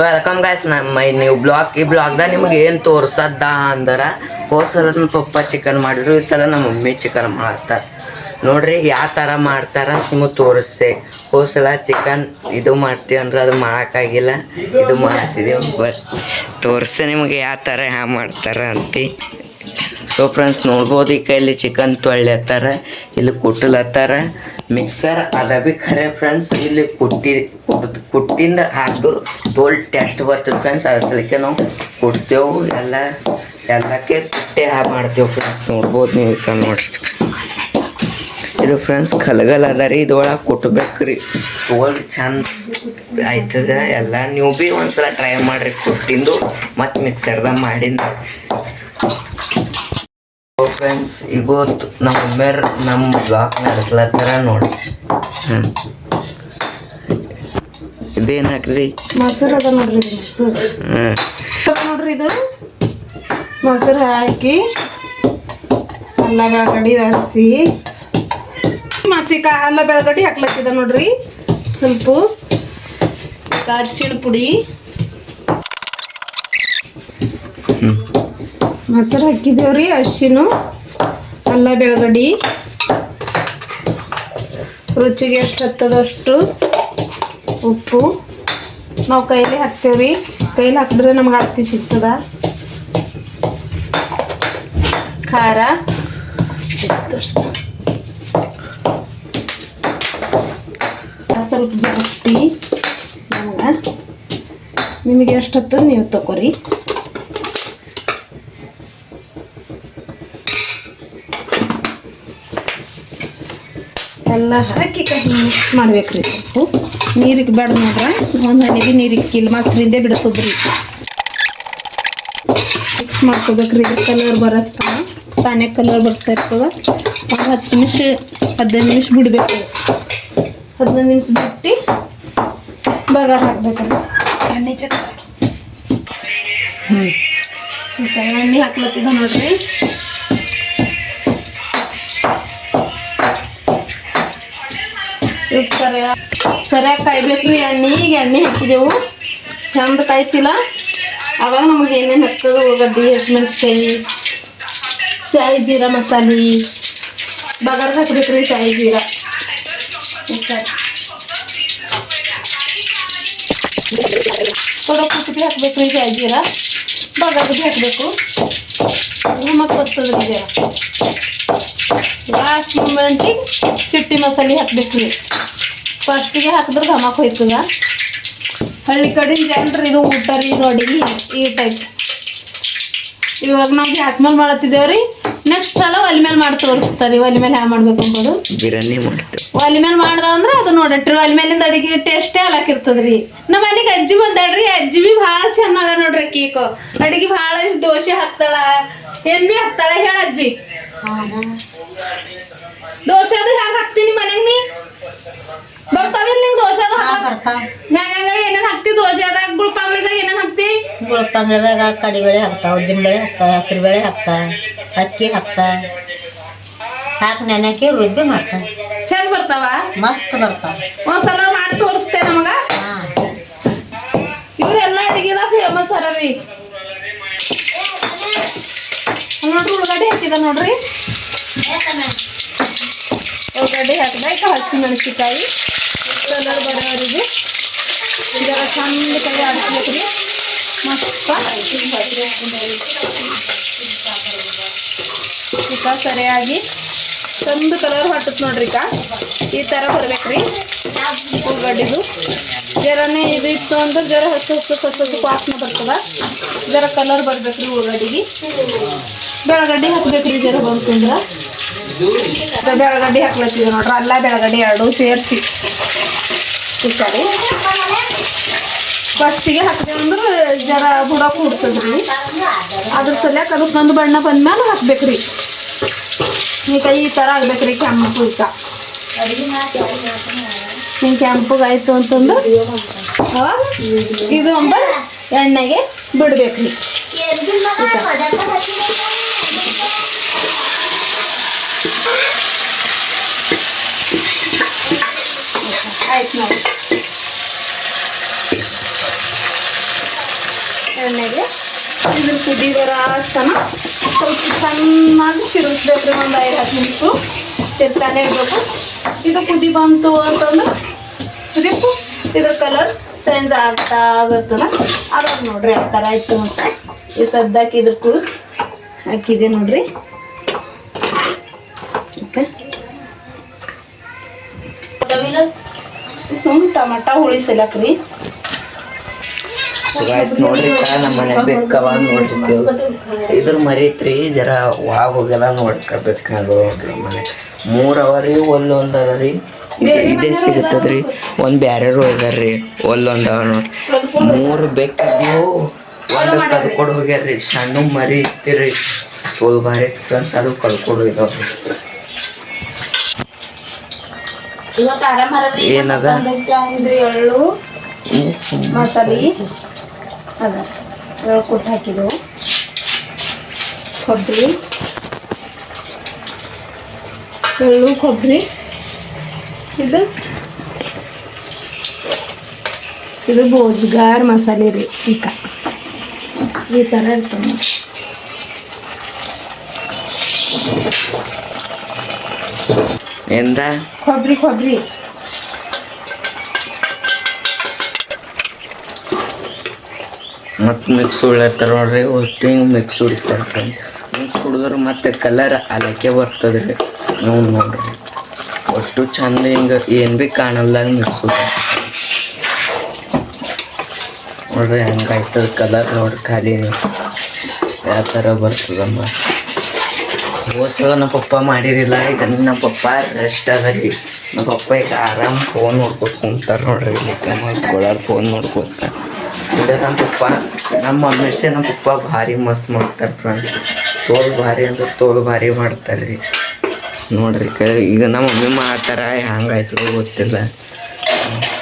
Welcome guys ನಮ್ಮ ನೀವು blog ಈ ಬ್ಲಾಗ್ದಾಗ ನಿಮ್ಗೆ ಏನು ತೋರ್ಸದ್ದ ಅಂದ್ರೆ ಹೋದ್ಸಲ ನಮ್ಮ ಪಪ್ಪ ಚಿಕನ್ ಮಾಡಿದ್ರು, ಈ ಸಲ ನಮ್ಮ ಮಮ್ಮಿ ಚಿಕನ್ ಮಾಡ್ತಾರೆ ನೋಡ್ರಿ ಯಾವ ಥರ ಮಾಡ್ತಾರ ನಿಮಗೆ ತೋರಿಸ್ತೆ ಹೋದ್ಸಲ ಚಿಕನ್ ಇದು ಮಾಡ್ತೀವಿ ಅಂದ್ರೆ ಅದು ಮಾಡೋಕ್ಕಾಗಿಲ್ಲ. ಇದು ಮಾಡ್ತಿದ್ದೀವಿ ಬಟ್ ತೋರಿಸ್ತೆ ನಿಮಗೆ ಯಾವ ಥರ ಹ್ಯಾ ಮಾಡ್ತಾರೆ ಅಂತ. ಸೊ ಫ್ರೆಂಡ್ಸ್ ನೋಡ್ಬೋದು ಈ ಕೈಲಿ ಚಿಕನ್ ತೊಳ್ಳೆತ್ತಾರ ಇಲ್ಲಿ ಕುಟ್ಟಲತ್ತಾರ ಮಿಕ್ಸರ್ ಅದ ಬಿ ಖರೆ ಫ್ರೆಂಡ್ಸ್ ಇಲ್ಲಿ ಕುಟ್ಟಿ ಕುಟ್- ಕುಟ್ಟಿಂದ ಹಾಕಿದ್ರು ತೋಲ್ ಟೆಸ್ಟ್ ಬರ್ತದೆ ಫ್ರೆಂಡ್ಸ್ ಅದಕ್ಕೆ ನಾವು ಕುಟ್ತೇವೆ. ಎಲ್ಲ, ಎಲ್ಲಕ್ಕೆ ಕುಟ್ಟೆ ಹಾ ಮಾಡ್ತೇವೆ ಫ್ರೆಂಡ್ಸ್ ನೋಡ್ಬೋದು ನೀವು ನೋಡ್ರಿ. ಇದು ಫ್ರೆಂಡ್ಸ್ ಕಲಗಲ್ ಅದ ರೀ. ಇದ್ರೊಳಗೆ ಕುಟ್ಬೇಕು ರೀ. ತೋಲ್ ಚಂದ ಆಯ್ತದ. ಎಲ್ಲ ನೀವು ಭೀ ಒಂದ್ಸಲ ಟ್ರೈ ಮಾಡ್ರಿ ಕುಟ್ಟಿಂದು ಮತ್ತು ಮಿಕ್ಸರ್ದಾಗ ಮಾಡಿಂದ. ಫ್ರೆಂಡ್ಸ್ ಇವತ್ತು ನಮ್ಮ ಮೇರ್ ನಮ್ಮ ಬ್ಲಾಕ್ ನಡೆಸ್ಲತ್ತಾರ ನೋಡಿ. ಹ್ಞೂ ಇದೇನು ಹಾಕ್ರಿ? ಮೊಸರು ಅದ ನೋಡ್ರಿ ಹ್ಞೂ ಸ್ವಲ್ಪ ನೋಡ್ರಿ ಇದು? ಮೊಸರು ಹಾಕಿ ಅಲ್ಲ ಕಡಿ ಹಸಿ ಮತ್ತೆ ಅಲ್ಲ ಬೆಳಗಡಿ ಹಾಕ್ಲತ್ತಿದ ನೋಡ್ರಿ ಸ್ವಲ್ಪ. ಅರಿಶಿಣ ಪುಡಿ. ಹ್ಞೂ ಮೊಸರು ಹಾಕಿದೇವ್ರಿ ಅರಿಶಿಣ ಅಲ್ಲ ಬೆಳಗಡಿ ರುಚಿಗೆ ಎಷ್ಟು ಹತ್ತದಷ್ಟು ಉಪ್ಪು. ನಾವು ಕೈಲಿ ಹಾಕ್ತೇವ್ರಿ. ಕೈಲಿ ಹಾಕಿದ್ರೆ ನಮ್ಗೆ ಆರ್ತಿ ಸಿಗ್ತದ. ಖಾರ. ಸ್ವಲ್ಪ ಜಾಸ್ತಿ. ನಮ್ಗೆ ನಿಮಗೆ ಎಷ್ಟು ಹತ್ತದ ನೀವು ತಗೋರಿ ಎಲ್ಲ ಹಾಕಿ ಮಿಕ್ಸ್ ಮಾಡ್ಬೇಕ್ರಿ ಸ್ವಲ್ಪ ನೀರಿಗೆ ಬೇಡ ನೋಡ್ರ. ಒಂದು ಹನಿಗೆ ನೀರಿಗೆ ಕಿಲ್ ಮೊಸರಿಂದೆ ಬಿಡ್ತದ್ರಿ. ಮಿಕ್ಸ್ ಮಾಡ್ಕೋಬೇಕ್ರಿ. ಇದು ಕಲರ್ ಬರಸ್ತಾನ ತಾನೇ ಕಲರ್ ಬರ್ತಾ ಇರ್ತದ. ಒಂದು ಹತ್ತು ನಿಮಿಷ, ಹದಿನೈದು ನಿಮಿಷ ಬಿಡ್ಬೇಕು. ಹದಿನೈದು ನಿಮಿಷ ಬಿಟ್ಟು ಬಗಾರ್ ಹಾಕ್ಬೇಕ್ರಿ. ಎಣ್ಣೆ ಚಕ್ಕ ಹ್ಞೂ. ಎಣ್ಣೆ ಹಾಕ್ಲತ್ತಿದ ನೋಡ್ರಿ. ಸರಿಯಾಗಿ ಕಾಯ್ಬೇಕ್ರಿ, ಎಣ್ಣೆ ಈಗ ಎಣ್ಣೆ ಹಾಕಿದೆವು. ಚಂದ ಕಾಯ್ತಿಲ್ಲ. ಅವಾಗ ನಮಗೆ ಏನೇನು ಹಾಕ್ತದ ಉಳ್ಳಾಗಡ್ಡಿ ಹಸಿಮೆಣ್ಸಿಕಾಯಿ ಶಾಯಿ ಜೀರಾ ಮಸಾಲೆ. ಬಗಾರ್ ಹಾಕ್ಬೇಕ್ರಿ ಶಾಯಿ ಜೀರಾ. ಕೊಡೋ ಕುಟ್ಟಿ ಹಾಕ್ಬೇಕ್ರಿ ಶಾಯಿ ಜೀರಾ. ಬಗಾರ್ದು ಹಾಕಬೇಕು. ಮತ್ತೆ ಬರ್ತದೆ ಜೀರಾ ಲಾಸ್ಟ್ ಮೂಮೆಂಟಿಗೆ ಚಿಟ್ಟಿ ಮಸಾಲೆ ಹಾಕ್ಬೇಕ್ರಿ. ಫಸ್ಟಿಗೆ ಹಾಕಿದ್ರೆ ಘಮಕ್ ಹೋಯ್ತದ ಹಳ್ಳಿ ಕಡಿನ ಜನರು ಇದು ಊಟ ರೀ ಇದು ಅಡಿಗೆ ಈ ಟೈಪ್ ಇವಾಗ ನಾವು ಗ್ಯಾಸ್ ಮೇಲೆ ಮಾಡತ್ತಿದ್ದೇವ್ರಿ ನೆಕ್ಸ್ಟ್ ಸಲ ಒಲಿ ಮೇಲೆ ಮಾಡಿ ತೋರಿಸ್ತಾರೆ ಒಲಿ ಮೇಲೆ ಹ್ಯಾ ಮಾಡ್ಬೇಕು ಅಂಬೋದು. ಬಿರಿಯಾನಿ ಮಾಡ್ತೇವೆ. ಒಲಿ ಮೇಲೆ ಮಾಡ್ದ ಅಂದ್ರೆ ಅದು ನೋಡಟ್ರಿ ಒಲಿ ಮೇಲಿಂದ ಅಡಿಗೆ ಟೇಸ್ಟೇ ಅಲಕಿರ್ತದ್ರಿ ನಮ್ಮ ಮನೆಗೆ ಅಜ್ಜಿ ಬಂದಾಡ್ರಿ ಅಜ್ಜಿ ಬಿ ಭಾಳ ಚೆನ್ನಾಗ ನೋಡ್ರಿ ಕೇಕ್ ಅಡಿಗೆ ಭಾಳ ದೋಸೆ ಹಾಕ್ತಾಳ ಏನ್ ಬಿ ಹಾಕ್ತಾಳ ಹೇಳ ಅಜ್ಜಿ. ದೋಸೆ ಅದು ಹ್ಯಾಂಗ ಹಾಕ್ತೀನಿ ಮನೆಗೆ ನೀ? ಬರ್ತಾವಿಲ್ಲ ನಿಂಗೆ ದೋಸೆ ಅದು ಹೆಂಗ ಏನೇನ್ ಹಾಕ್ತಿ? ದೋಸೆ ಅದಾಗ ಏನೇನು ಹಾಕ್ತಿ? ಗುಳಪಂಗದಾಗ ಕಡಿಬೇಳೆ ಹಾಕ್ತಾ ಉದ್ದಿನ ಬೇಳೆ ಹಾಕ್ತಾ ಹಸಿರು ಬೇಳೆ ಹಾಕ್ತಾ ಅಕ್ಕಿ ಹಾಕ್ತಾ ಹಾಕಿ ನೆನೆಕ್ಕೆ ರುಬ್ಬಿ ಮಾಡ್ತಾ ಚಂದ ಬರ್ತಾವ? ಮಸ್ತ್ ಬರ್ತಾವ. ಒಂದ್ಸಲ ಮಾಡಿ ತೋರಿಸ್ತೇ ನಮಗ. ಇವ್ರೆಲ್ಲ ಅಡಿಗೆದ ಫೇಮಸ್ ಅರ ರೀ ನೋಡ್ರಿ ಉಳ್ಳಾಗಡ್ಡಿ ಹಾಕಿದ ನೋಡ್ರಿ. ಉಳ್ಳಾಗಡ್ಡಿ ಹಾಕಿದ ಈಗ ಹಸಿ ಮೆಣಸಿಕಾಯಿ ಕಲರ್ ಬರೋವರೆಗೆ ಇದರ ಚಂದ ಕೈ ಆಡಿಸ್ಬೇಕ್ರಿ ಮಸ್ತ. ಈಗ ಸರಿಯಾಗಿ ಚಂದ ಕಲರ್ ಹೊಟ್ಟತ್ ನೋಡ್ರಿ ಈಗ. ಈ ಥರ ಬರ್ಬೇಕ್ರಿ. ಉಳ್ಳಾಗಡ್ಡಿದು ಜರನೇ ಇದು ಇತ್ತು ಅಂದ್ರೆ ಜರ ಹಚ್ಚು ಹಚ್ಚು ಹಚ್ಚು ವಾಸನೆ ಬರ್ತದ. ಜರ ಕಲರ್ ಬರ್ಬೇಕ್ರಿ ಉಳ್ಳಾಗಡ್ಡಿಗೆ ಬೆಳಗಡ್ಡಿ ಹಾಕ್ಬೇಕ್ರಿ ಜರ ಬಂತಂದ್ರ. ಬೆಳಗಡ್ಡೆ ಬೆಳಗಡ್ಡಿ ಹಾಕ್ಲತ್ತಿದ ನೋಡ್ರಿ. ಅಲ್ಲ ಬೆಳಗಡ್ಡೆ ಎರಡು ಸೇರಿಸಿ. ಕುಕ್ಕರಿ ಫಸ್ಟಿಗೆ ಹಾಕಿದೆ ಅಂದ್ರೆ ಜರ ಬುಡ ಕೂಡ್ತದ್ರಿ. ಅದ್ರ ಸಲ್ಯಾಕ ಅದಕ್ಕೆ ಒಂದು ಬಣ್ಣ ಬಂದ್ಮೇಲೆ ಹಾಕ್ಬೇಕ್ರಿ. ಈಗ ಈ ಥರ ಆಗ್ಬೇಕ್ರಿ ಕೆಂಪು ಈಗ ಹಿಂಗೆ ಕೆಂಪಗಾಯ್ತು ಅಂತಂದ್ರೆ ಇದು ಅಂಬ ಎಣ್ಣೆಗೆ ಬಿಡ್ಬೇಕ್ರಿ. ಆಯ್ತು ಎಣ್ಣೆಗೆ ಇದ್ರ ಕುದಿ ಬರತನ ಸ್ವಲ್ಪ ಚೆನ್ನಾಗಿ ತಿರುಗಿಸ್ಬೇಕ್ರಿ ಒಂದು ಐದು ಹತ್ತು ನಿಮಿಷ. ತಿರ್ತಾನೆ ಇರ್ಬೇಕು. ಇದು ಕುದಿ ಬಂತು ಅಂತಂದ್ರೆ ಸ್ವಲ್ಪ ಇದು ಕಲರ್ ಚೇಂಜ್ ಆಗ್ತಾ ಬರ್ತದ. ಅವಾಗ ನೋಡ್ರಿ ಆ ಥರ ಆಯ್ತು ಮತ್ತೆ. ಈ ಸದ್ಯಕ್ಕೆ ಇದಕ್ಕೂ ಹಾಕಿದೆ ನೋಡ್ರಿ. ಓಕೆ. ಸುಮ್ ಟಮಟ ಉಳಿಸಲಕ್ರಿ ಸೊ ಗಾಯ್ಸ್ ನೋಡ್ರಿ ನಮ್ಮ ಮನೆ ಬೇಕವ ನೋಡ್ರಿ ಇದ್ರ ಮರಿತ್ರಿ ಜರ ವಾಗ್ ಹೋಗೆಲ್ಲ ನೋಡ್ಕೋಬೇಕು ನೋಡ್ರಿ ಮನೆ. ಮೂರು ಅವರಿ ಒಂದೊಂದು ಅದ ರೀ. ಇದು- ಇದೇ ಸಿಗುತ್ತದ್ರಿ ಒಂದು ಬ್ಯಾರೆರು ಇದಾರ್ರಿ ಒಲ್ಲೊಂದ್ ಅವ ನೋಡ್ರಿ ಮೂರು ಬೇಕಿದ್ವು ಒಂದು ಕದ್ಕೊಂಡು ಹೋಗ್ಯಾರ್ರಿ ಸಣ್ಣ ಮರಿ ಇತ್ತಿರಿ ಫುಲ್ ಭಾರಿ ಫ್ರೆಂಡ್ಸ್ ಅದು ಕಲ್ಕೊಂಡು ಇದಾವ್ರಿ ಇವತ್ತು ಏನದ? ಅಂದ್ರೆ ಎಳ್ಳು ಮಸಾಲೆ ಅದ. ಎಳ್ಳು ಕೊಟ್ಟು ಹಾಕಿದೆವು ಕೊಬ್ಬರಿ. ಎಳ್ಳು ಕೊಬ್ಬರಿ. ಇದು? ಇದು ಬೋಜ್ಗಾರ್ ಮಸಾಲೆ ರೀ ಈಗ. ಈ ಥರ ಇರ್ತದೆ. ಎಂದ ಕೊಬ್ಬರಿ ಕೊಬ್ಬರಿ ಮತ್ತು ಮಿಕ್ಸ್ ಉಳ್ಳತ್ತಾರ ನೋಡ್ರಿ ಅಷ್ಟು ಹಿಂಗೆ ಮಿಕ್ಸ್ ಉಳಿತಾರೆ ಮಿಕ್ಸ್ ಹುಡಿದ್ರೆ ಮತ್ತೆ ಕಲರ್ ಅಲಕ್ಕೆ ಬರ್ತದೆ ರೀ ನೀವು ನೋಡ್ರಿ ಅಷ್ಟು ಚಂದ ಹಿಂಗೆ ಏನು ಭೀ ಕಾಣಲ್ಲ ಮಿಕ್ಸ್ ನೋಡ್ರಿ ಹಂಗಾಯ್ತದ ಕಲರ್ ನೋಡ್ರಿ ಖಾಲಿ ಯಾವ ಥರ ಬರ್ತದಮ್ಮ ಹೋಸಲ ನಮ್ಮ ಪಪ್ಪ ಮಾಡಿರಿಲ್ಲ ಈಗ ನಮ್ಮ ಪಪ್ಪ ರೆಸ್ಟ್ ಅದ ರೀ ನಮ್ಮ ಪಪ್ಪ ಈಗ ಆರಾಮ್ ಫೋನ್ ನೋಡ್ಕೊತ ಕುಂತಾರ ನೋಡ್ರಿ ಇಲ್ಲಿ ಫೋನ್ ನೋಡ್ಕೊತ. ಇದು ನಮ್ಮ ಪಪ್ಪ, ನಮ್ಮ ಸೆ ನಮ್ಮ ಪಪ್ಪ ಭಾರಿ ಮಸ್ತ್ ಮಾಡ್ತಾರೆ ಫ್ರೆಂಡ್ಸ್ ತೋಲ್ ಭಾರಿ ಅಂದ್ರೆ ತೋಲ್ ಭಾರಿ ಮಾಡ್ತಾರೆ ರೀ. ನೋಡ್ರಿ ಈಗ ನಮ್ಮ ಮಮ್ಮಿ ಮಾಡ್ತಾರ ಹ್ಯಾಂಗಾಯ್ತು ಗೊತ್ತಿಲ್ಲ.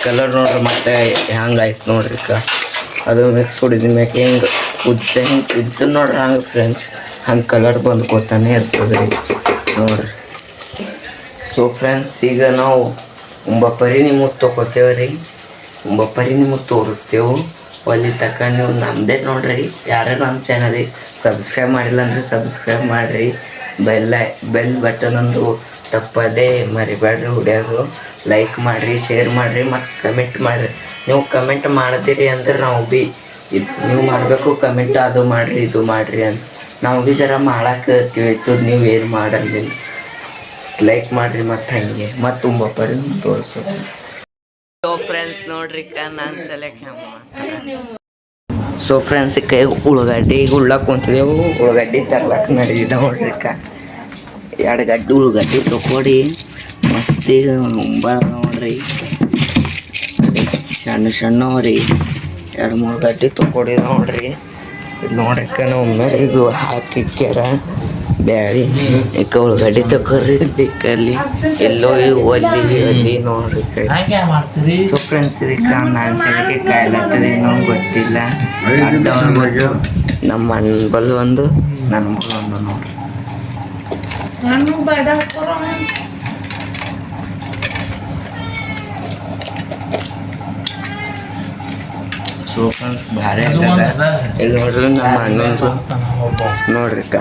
ಕಲರ್ ನೋಡ್ರಿ ಮತ್ತೆ ಹ್ಯಾಂಗಾಯ್ತು ನೋಡ್ರಿ ಕ ಅದು ಮಿಕ್ಸ್ ಹೊಡಿದ ಮ್ಯಾಕೆ ಹೆಂಗೆ ಉದ್ದ ಹೆಂಗೆ ಉದ್ದ ನೋಡ್ರಿ ಹಂಗೆ ಫ್ರೆಂಡ್ಸ್ ಹಂಗೆ ಕಲರ್ ಬಂದ್ಕೋತಾನೆ ಇರ್ತದೆ ರೀ ನೋಡ್ರಿ. ಸೊ ಫ್ರೆಂಡ್ಸ್ ಈಗ ನಾವು ಒಂಬಪ್ಪರಿ ನಿಮಗೆ ತೊಗೋತೇವೆ ರೀ ಒಂಬಪ್ಪರಿ ನಿಮಗೆ ತೋರಿಸ್ತೇವೆ. ಅಲ್ಲಿ ತಕ್ಕ ನೀವು ನಮ್ಮದೇ ನೋಡ್ರಿ. ಯಾರೇ ನಮ್ಮ ಚಾನಲಿಗೆ ಸಬ್ಸ್ಕ್ರೈಬ್ ಮಾಡಿಲ್ಲ ಅಂದ್ರೆ ಸಬ್ಸ್ಕ್ರೈಬ್ ಮಾಡಿರಿ. ಬೆಲ್ಲ, ಬೆಲ್ ಬಟನ್ ಅಂದು ತಪ್ಪದೇ ಮರಿಬೇಡ್ರಿ ಹುಡಿಯೋದು ಲೈಕ್ ಮಾಡಿರಿ ಶೇರ್ ಮಾಡಿರಿ ಮತ್ತು ಕಮೆಂಟ್ ಮಾಡಿರಿ. ನೀವು ಕಮೆಂಟ್ ಮಾಡ್ತೀರಿ ಅಂದ್ರೆ ನಾವು ಭೀ ಇದು, ನೀವು ಮಾಡಬೇಕು ಕಮೆಂಟ್ ಅದು ಮಾಡಿರಿ, ಇದು ಮಾಡಿರಿ ಅಂತ. ನಾವು ಭೀ ಜರ ಮಾಡಕ್ಕೆ ನೀವು ಏನು ಮಾಡಂಗಿಲ್ಲ. ಲೈಕ್ ಮಾಡಿರಿ ಮತ್ತೆ ಹಂಗೆ ಮತ್ತು ತುಂಬ ಪರಿ ತೋರಿಸು ಸೊ ಫ್ರೆಂಡ್ಸ್ ನೋಡ್ರಿ ನಾನು ಸೆಲೆಕ್ಟ್ ಸೊ ಫ್ರೆಂಡ್ಸ್ ಕೈ ಉಳ್ಳಾಗಡ್ಡಿ ಉಳ್ಳಾಕ್ ಕುಂತಿದ್ದೆವು ಉಳ್ಳಾಗಡ್ಡಿ ತರ್ಲಕ್ಕೆ ನಡೀತ ನೋಡ್ರಿ ಕ ಎರಡು ಗಡ್ಡೆ ಉಳ್ಳಾಗಡ್ಡಿ ತಗೊಡಿ ಮಸ್ತಿಗೆ ಉಂಬ ನೋಡ್ರಿ. ಸಣ್ಣ ಸಣ್ಣ ರೀ ಎರಡು ಮೂರು ಗಡ್ಡೆ ತಗೊಡಿ ನೋಡ್ರಿ. ನಾವು ಒಮ್ಮೆರಿಗೂ ಹಾಕಿ ಕೆರ ಬ್ಯಾಳಿ ಇಕ್ಕ ಉಳ್ಳಾಗಡ್ಡಿ ತಗೋರಿ ಬೇಕಲ್ಲಿ ಎಲ್ಲೋ ಒಲ್ಲಿ, ಅಲ್ಲಿ ನೋಡ್ರಿ ಸೊ ಫ್ರೆಂಡ್ಸ್ ಇದಕ್ಕೆ ನಾನು ಸಲಕ್ಕೆ ಕಾಯ್ಲತ್ತದ ಏನೋ ಗೊತ್ತಿಲ್ಲ. ನಮ್ಮ ಅಣ್ಣ ಬಲ್ ಒಂದು, ನನ್ನ ಬಲ್ ಒಂದು ನೋಡ್ರಿ. ಸೊ ಭಾರಿ ನೋಡ್ರಿ ನಮ್ಮ ಅಣ್ಣಂದು. ನೋಡ್ರಿ ಅಕ್ಕ